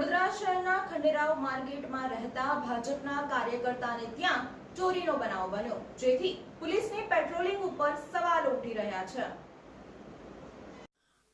વડોદરા શહેરના ખંડેરાવ માર્કેટમાં રહેતા ભાજપના કાર્યકર્તાને ત્યાં ચોરીનો બનાવ બન્યો, જેથી પોલીસની પેટ્રોલિંગ ઉપર સવાલ ઉઠી રહ્યા છે.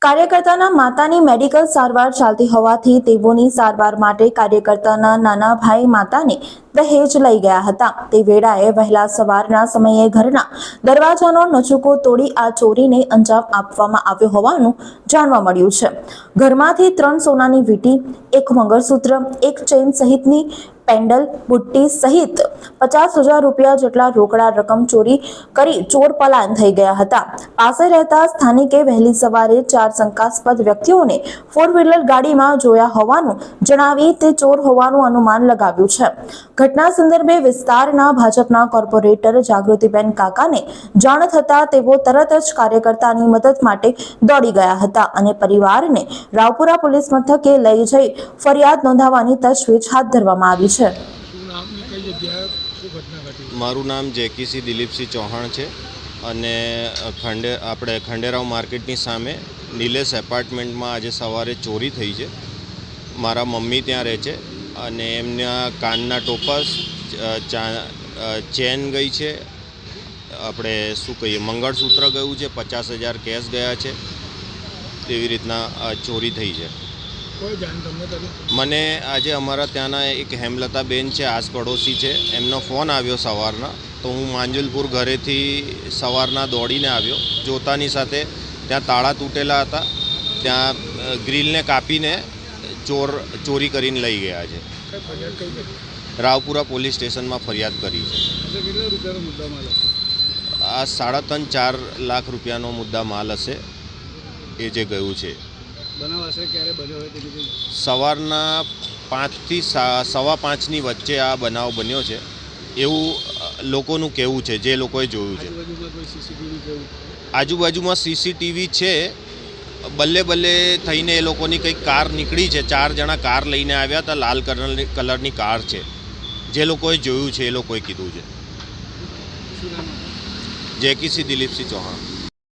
કાર્યકર્તાના માતાની મેડિકલ સારવાર ચાલતી હોવાથી તેઓની સારવાર માટે કાર્યકર્તાના નાના ભાઈ માતાને દહેજ લઈ ગયા હતા. તે વેળાએ વહેલા સવારના સમયે ઘરના દરવાજાનો નચુકો તોડી આ ચોરીને અંજામ આપવામાં આવ્યો હોવાનું જાણવા મળ્યું છે. ઘરમાંથી ત્રણ સોનાની વીંટી, એક મંગળસૂત્ર, એક ચેન સહિતની પેન્ડલ, બુટ્ટી સહિત પચાસ હજાર રૂપિયા જેટલા રોકડા રકમ ચોરી કરી ચોર પલાયન થઈ ગયા હતા. પાસે રહેતા સ્થાનિકે વહેલી સવારે ચાર શંકાસ્પદ વ્યક્તિઓને ફોર વ્હીલર ગાડીમાં જોયા હોવાનું જણાવી તે ચોર હોવાનું અનુમાન લગાવ્યું છે. ઘટના સંદર્ભે વિસ્તારના ભાજપના કોર્પોરેટર જાગૃતિબેન કાકાને જાણ થતા તેઓ તરત જ કાર્યકર્તાની મદદ માટે દોડી ગયા હતા અને પરિવારને રાવપુરા પોલીસ મથકે લઈ જઈ ફરિયાદ નોંધાવવાની તજવીજ હાથ ધરવામાં આવી છે. ઘટી મારું નામ જેકીસી દિલીપસિંહ ચૌહાણ છે અને ખંડે, આપણે ખંડેરાવ માર્કેટની સામે નિલેશ એપાર્ટમેન્ટમાં આજે સવારે ચોરી થઈ છે. મારા મમ્મી ત્યાં રહે છે અને એમના કાનના ટોપસ ચેન ગઈ છે. આપણે શું કહીએ, મંગળસૂત્ર ગયું છે, પચાસ હજાર કેશ ગયા છે. તેવી રીતના ચોરી થઈ છે. મને આજે અમારા ત્યાંના એક હેમલતાબેન છે આસ પડોશી છે એમનો ફોન આવ્યો સવારના. તો હું માંજલપુર ઘરેથી સવારના દોડીને આવ્યો. જોતાની સાથે ત્યાં તાળા તૂટેલા હતા. ત્યાં ગ્રીલને કાપીને ચોર ચોરી કરીને લઈ ગયા છે. રાવપુરા પોલીસ સ્ટેશનમાં ફરિયાદ કરી છે. આ સાડા ત્રણ ચાર લાખ રૂપિયાનો મુદ્દા માલ હશે એ જે ગયું છે. બનાવ આશરે ક્યારે બન્યો હોય તેની સવારના પાંચથી સવા પાંચની વચ્ચે આ બનાવ બન્યો છે. એવું લોકોનું કહેવું છે જે લોકોએ જોયું છે. આજુબાજુમાં સીસીટીવી છે. બલ્લે બલ્લે થઈને એ લોકોની કંઈક કાર નીકળી છે. ચાર જણા કાર લઈને આવ્યા હતા. લાલ કલરની કલરની કાર છે. જે લોકોએ જોયું છે એ લોકોએ કીધું છે? જેકીસી દિલીપસિંહ ચૌહાણ.